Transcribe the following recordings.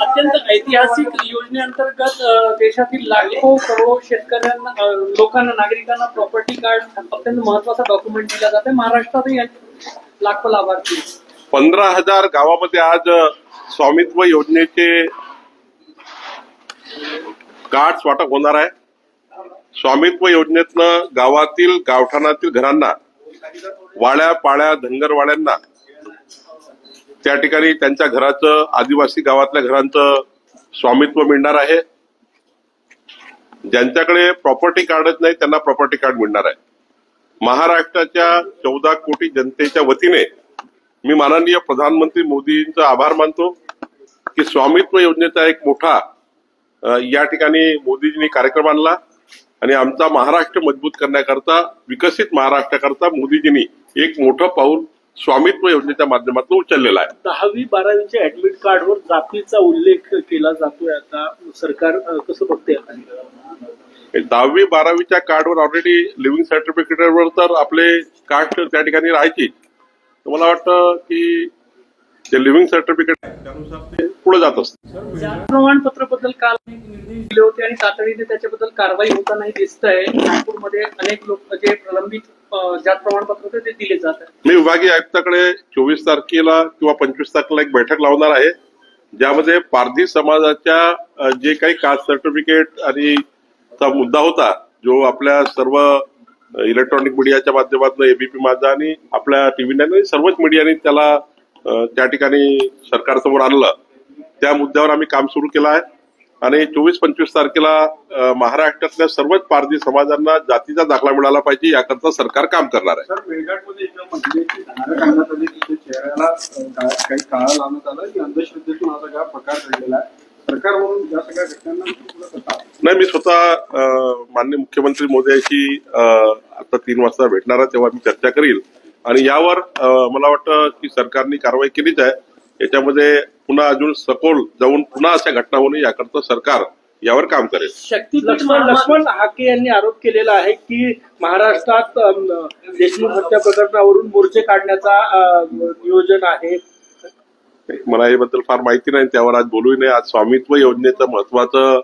अत्यंत ऐतिहासिक योजनेअंतर्गत देशातील लाखो करोडो शेतकऱ्यांना लोकांना नागरिकांना प्रॉपर्टी कार्ड अत्यंत महत्त्वाचा डॉक्युमेंट दिला जाते महाराष्ट्रातही लाखो लाभार्थी पंधरा हजार गावामध्ये आज स्वामित्व योजनेचे कार्ड वाटप होणार आहे. स्वामित्व योजनेतनं गावातील गावठाणातील घरांना वाड्या पाड्या धनगरवाड्यांना त्या ठिकाणी त्यांच्या घराचं आदिवासी गावातल्या घरांचं स्वामित्व मिळणार आहे. ज्यांच्याकडे प्रॉपर्टी कार्डच नाही त्यांना प्रॉपर्टी कार्ड मिळणार आहे. महाराष्ट्राच्या चौदा कोटी जनतेच्या वतीने मी माननीय प्रधानमंत्री मोदींचा आभार मानतो की स्वामित्व योजनेचा एक मोठा या ठिकाणी मोदीजींनी कार्यक्रम आणला आणि आमचा महाराष्ट्र मजबूत करण्याकरता विकसित महाराष्ट्राकरता मोदीजींनी एक मोठं पाऊल स्वामित्व योजनेच्या माध्यमातून उचललेलं आहे. दहावी बारावीच्या ऍडमिट कार्डवर जातीचा उल्लेख केला जातोय आता. सरकार अ, कसं बघते दहावी बारावीच्या कार्डवर ऑलरेडी लिव्हिंग सर्टिफिकेटवर तर आपले कास्ट त्या ठिकाणी राहायची. तर मला वाटतं की जे लिव्हिंग सर्टिफिकेट त्यानुसार ते पुढे जात असतं जात प्रमाणपत्रबद्दल काल निर्देश दिले होते आणि तातडीने त्याच्याबद्दल कारवाई होतानाही दिसत आहे नागपूरमध्ये अनेक लोक जे प्रलंबित ज्या प्रमाणपत्र ते दिले जात मी विभागीय आयुक्ताकडे चोवीस तारखेला किंवा पंचवीस तारखेला एक बैठक लावणार आहे. ज्यामध्ये पारधी समाजाच्या जे काही कास्ट सर्टिफिकेट आणि चा मुद्दा होता जो आपल्या सर्व इलेक्ट्रॉनिक मीडियाच्या माध्यमातून एबीपी माझा आणि आपल्या टीव्ही नाईन सर्वच मीडियाने त्याला त्या ठिकाणी सरकारसमोर आणलं. त्या मुद्द्यावर आम्ही काम सुरू केलं आहे. आणि चोवीस पंचवीस तारखेला महाराष्ट्रातल्या सर्वच पारधी समाजांना जातीचा दाखला मिळाला पाहिजे याकरता सरकार काम करणार आहे. नाही मी स्वतः अ, माननीय मुख्यमंत्री मोदयाशी आता तीन वाजता भेटणार आहे तेव्हा मी चर्चा करील. आणि यावर मला वाटतं की सरकारने कारवाई केलीच आहे. याच्यामध्ये पुन्हा अजून सखोल जाऊन पुन्हा अशा घटना होऊ नये याकरता सरकार यावर काम करेल. शक्ती लक्ष्मण लक्ष्मण हाके यांनी आरोप केलेला आहे की महाराष्ट्रात देशमुख हत्या प्रकरणावरून मोर्चे काढण्याचा नियोजन आहे. मला याबद्दल फार माहिती नाही त्यावर आज बोलूही नाही. आज स्वामित्व योजनेचं महत्वाचं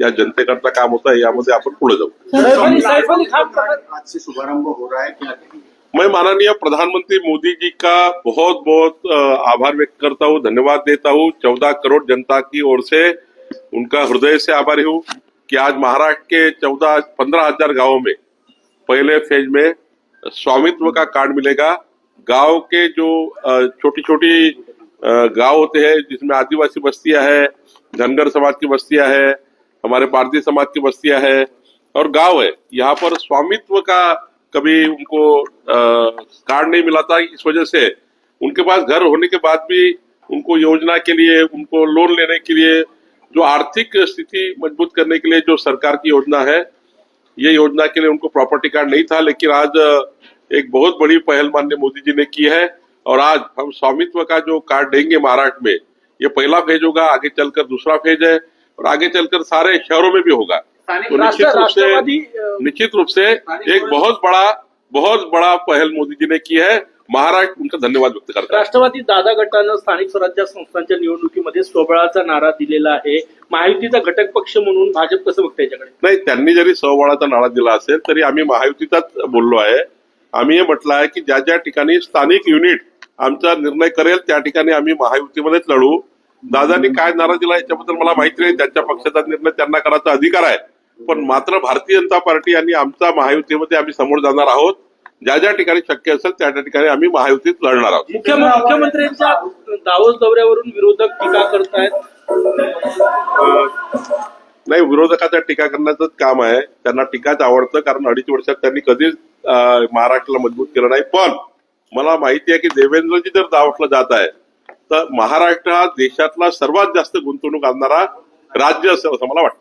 या जनतेकरता काम होतं यामध्ये आपण पुढे जाऊ. शुभारंभ हो रहा है क्या मैं माननीय प्रधानमंत्री मोदी जी का बहुत बहुत आभार व्यक्त करता हूँ, धन्यवाद देता हूँ। चौदह करोड़ जनता की ओर से उनका हृदय से आभारी हूँ कि आज महाराष्ट्र के चौदह, पंद्रह हज़ार गाँव में, पहले फ़ेज़ में स्वामित्व का कार्ड मिलेगा। गाँव के जो छोटी छोटी गाँव होते हैं, जिसमें आदिवासी बस्तियाँ है, धनगर समाज की बस्तियाँ हैं, हमारे पारसी समाज की बस्तियाँ हैं, और गाँव है। यहाँ पर स्वामित्व का कभी उनको कार्ड नहीं मिला था इस वजह से, उनके पास घर होने के बाद भी उनको योजना के लिए, उनको लोन लेने के लिए, जो आर्थिक स्थिति मज़बूत करने के लिए जो सरकार की योजना है, ये योजना के लिए उनको प्रॉपर्टी कार्ड नहीं था, लेकिन आज, एक बहुत बड़ी पहल माननीय मोदी जी ने की है, और आज हम स्वामित्व का जो कार्ड देंगे महाराष्ट्र में, ये पहला फ़ेज़ होगा, आगे चलकर दूसरा फ़ेज़ है, और आगे चलकर सारे शहरों में भी होगा। तो निश्चित रूप से निश्चित रूप से एक बहुत बड़ा बहुत बड़ा पहल मोदी जी ने की है। महाराष्ट्र उनका धन्यवाद व्यक्त करता है। राष्ट्रवादी दादा गटानं स्थानिक स्वराज्य संस्थांच्या निवडणुकीमध्ये स्वबळाचा नारा दिलेला आहे. महायुतीचा घटक पक्ष म्हणून भाजप कसं बघतं याच्याकडे? नाही त्यांनी जरी सहवाळाचा नारा दिला असेल तरी आम्ही महायुतीचाच बोललो आहे. आम्ही हे म्हटलं आहे की ज्या ज्या ठिकाणी स्थानिक युनिट आमचा निर्णय करेल त्या ठिकाणी आम्ही महायुतीमध्येच लढू. दादांनी काय नारा दिला याच्याबद्दल मला माहिती नाही. त्यांच्या पक्षाचा निर्णय त्यांना करायचा अधिकार आहे. पण मात्र भारतीय जनता पार्टी आणि आमचा महायुतीमध्ये आम्ही समोर जाणार आहोत. ज्या ज्या ठिकाणी शक्य असेल त्या त्या ठिकाणी आम्ही महायुतीत लढणार आहोत. मुख्य मुख्यमंत्र्यांच्या दावोस दौऱ्यावरून विरोधक टीका करतायत. नाही विरोधकाच्या टीका करण्याचं काम आहे. त्यांना टीकाच आवडतं कारण अडीच वर्षात त्यांनी कधीच महाराष्ट्राला मजबूत केलं नाही. पण मला माहिती आहे की देवेंद्रजी जर दावटला जात आहे तर महाराष्ट्र हा देशातला सर्वात जास्त गुंतवणूक आणणारा राज्य असेल असं मला वाटतं.